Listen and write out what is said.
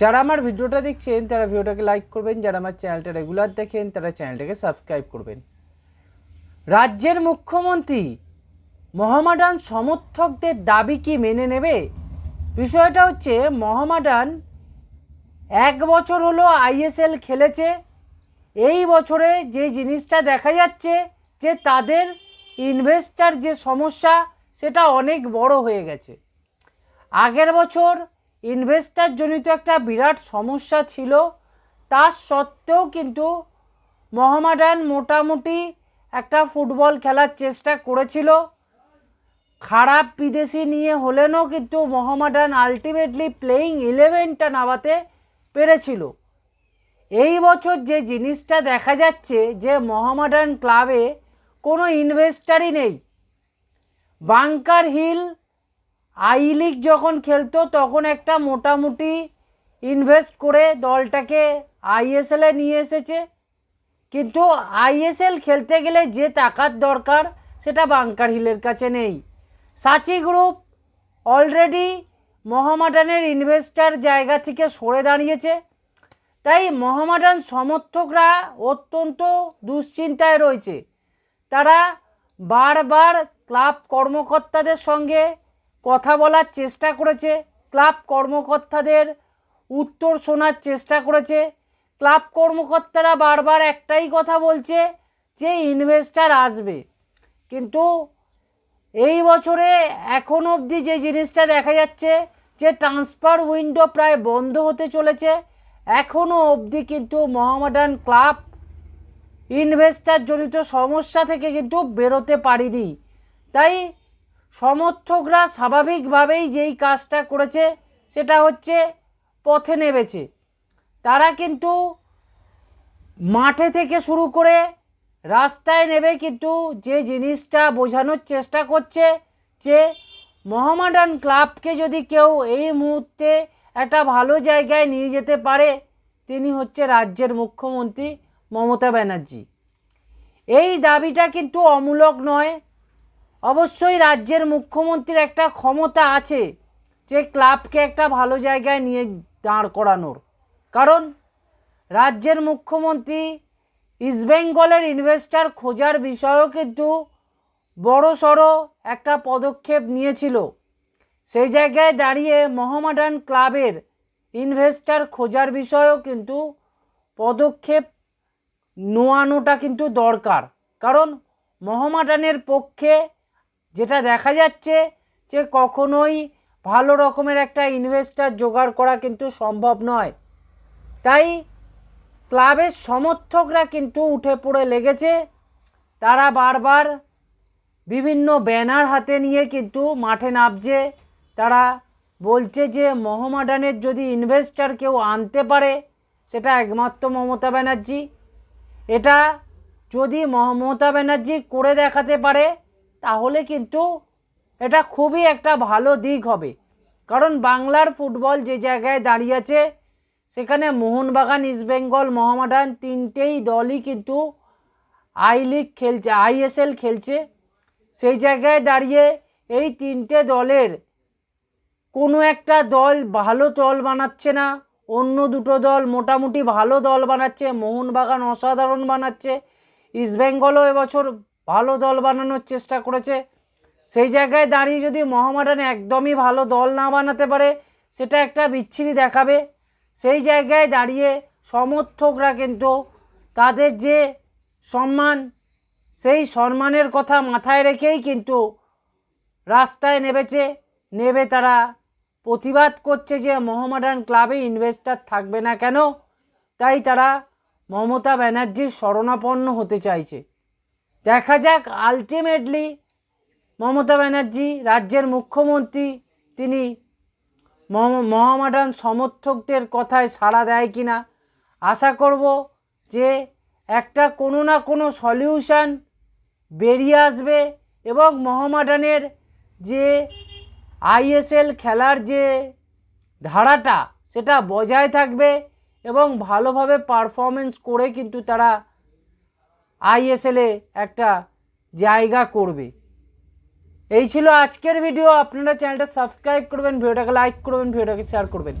যারা আমার ভিডিওটা দেখছেন, তারা ভিডিওটাকে লাইক করবেন। যারা আমার চ্যানেলটা রেগুলার দেখেন, তারা চ্যানেলটাকে সাবস্ক্রাইব করবেন। রাজ্যের মুখ্যমন্ত্রী মহামাডান সমর্থকদের দাবি কি মেনে নেবে? বিষয়টা হচ্ছে, মহামাডান এক বছর হলো আইএসএল খেলেছে। এই বছরে যে জিনিসটা দেখা যাচ্ছে, যে তাদের ইনভেস্টার যে সমস্যা, সেটা অনেক বড় হয়ে গেছে। আগের বছর ইনভেস্টার জনিত একটা বিরাট সমস্যা ছিল। তা সত্ত্বেও কিন্তু মোহামেডান মোটামুটি একটা ফুটবল খেলার চেষ্টা করেছিল। খারাপ বিদেশি নিয়ে হলেনও কিন্তু মোহামেডান আলটিমেটলি প্লেয়িং ইলেভেনটা নামাতে পেরেছিল। এই বছর যে জিনিসটা দেখা যাচ্ছে যে মোহামেডান ক্লাবে কোনো ইনভেস্টারই নেই। বাংকার হিল আই লিগ যখন খেলতো, তখন একটা মোটামুটি ইনভেস্ট করে দলটাকে আইএসএলে নিয়ে এসেছে। কিন্তু আইএসএল খেলতে গেলে যে টাকার দরকার, সেটা বাংকার হিলের কাছে নেই। সাচি গ্রুপ অলরেডি মোহামেডানের ইনভেস্টার জায়গা থেকে সরে দাঁড়িয়েছে। তাই মোহামেডান সমর্থকরা অত্যন্ত দুশ্চিন্তায় রয়েছে। তারা বারবার ক্লাব কর্মকর্তাদের সঙ্গে কথা বলার চেষ্টা করেছে, ক্লাব কর্মকর্তাদের উত্তর শোনার চেষ্টা করেছে। ক্লাব কর্মকর্তারা বারবার একটাই কথা বলছে যে ইনভেস্টার আসবে। কিন্তু এই বছরে এখন অবধি যে জিনিসটা দেখা যাচ্ছে যে ট্রান্সফার উইন্ডো প্রায় বন্ধ হতে চলেছে। এখনও অবধি কিন্তু মোহামেডান ক্লাব ইনভেস্টার জনিত সমস্যা থেকে কিন্তু বেরোতে পারিনি। তাই সমর্থকরা স্বাভাবিকভাবেই যেই কাজটা করেছে, সেটা হচ্ছে পথে নেমেছে। তারা কিন্তু মাঠে থেকে শুরু করে রাস্তায় নেবে কিন্তু যে জিনিসটা বোঝানোর চেষ্টা করছে, যে মোহামেডান ক্লাবকে যদি কেউ এই মুহূর্তে একটা ভালো জায়গায় নিয়ে যেতে পারে, তিনি হচ্ছে রাজ্যের মুখ্যমন্ত্রী মমতা ব্যানার্জি। এই দাবিটা কিন্তু অমূলক নয় অবশ্যই রাজ্যের মুখ্যমন্ত্রীর একটা ক্ষমতা আছে যে ক্লাবকে একটা ভালো জায়গায় নিয়ে দাঁড় করানোর। কারণ রাজ্যের মুখ্যমন্ত্রী ইস্টবেঙ্গলের ইনভেস্টার খোঁজার বিষয়েও কিন্তু বড় সড়ো একটা পদক্ষেপ নিয়েছিল। সেই জায়গায় দাঁড়িয়ে মোহামেডান ক্লাবের ইনভেস্টার খোঁজার বিষয়েও কিন্তু পদক্ষেপ নোয়ানোটা কিন্তু দরকার। কারণ মোহামেডানের পক্ষে যেটা দেখা যাচ্ছে যে কখনোই ভালো রকমের একটা ইনভেস্টার জোগাড় করা কিন্তু সম্ভব নয়। তাই ক্লাবের সমর্থকরা কিন্তু উঠে পড়ে লেগেছে। তারা বারবার বিভিন্ন ব্যানার হাতে নিয়ে কিন্তু মাঠে নামছে। তারা বলছে যে মোহামেডানের যদি ইনভেস্টার কেউ আনতে পারে, সেটা একমাত্র মমতা ব্যানার্জি। এটা যদি মমতা ব্যানার্জি করে দেখাতে পারে তাহলে কিন্তু এটা খুবই একটা ভালো দিক হবে। কারণ বাংলার ফুটবল যে জায়গায় দাঁড়িয়ে আছে, সেখানে মোহনবাগান ইস্টবেঙ্গল মোহামেডান তিনটেই দলই কিন্তু আই লিগ খেলছে আইএসএল খেলছে। সেই জায়গায় দাঁড়িয়ে এই তিনটে দলের কোনো একটা দল ভালো দল বানাচ্ছে না, অন্য দুটো দল মোটামুটি ভালো দল বানাচ্ছে, মোহনবাগান অসাধারণ বানাচ্ছে ইস্টবেঙ্গলও এবছর ভালো দল বানানোর চেষ্টা করেছে। সেই জায়গায় দাঁড়িয়ে যদি মোহামেডান একদমই ভালো দল না বানাতে পারে, সেটা একটা বিচ্ছিরি দেখাবে। সেই জায়গায় দাঁড়িয়ে সমর্থকরা কিন্তু তাদের যে সম্মান, সেই সম্মানের কথা মাথায় রেখেই কিন্তু রাস্তায় নেমেছে। নেবে তারা প্রতিবাদ করছে যে মোহামেডান ক্লাবে ইনভেস্টার থাকবে না কেন? তাই তারা মমতা ব্যানার্জির শরণাপন্ন হতে চাইছে। দেখা যাক আলটিমেটলি মমতা ব্যানার্জি, রাজ্যের মুখ্যমন্ত্রী, তিনি মহামাডান সমর্থকদের কথায় সাড়া দেয় কি না আশা করব যে একটা কোনো না কোনো সলিউশান বেরিয়ে আসবে এবং মোহামেডানের যে আইএসএল খেলার যে ধারাটা, সেটা বজায় থাকবে এবং ভালোভাবে পারফরমেন্স করে কিন্তু তারা আইএসএলে একটা জায়গা করবে। এই ছিল আজকের ভিডিও আপনারা চ্যানেলটা সাবস্ক্রাইব করবেন ভিডিওটাকে লাইক করবেন ভিডিওটাকে শেয়ার করবেন।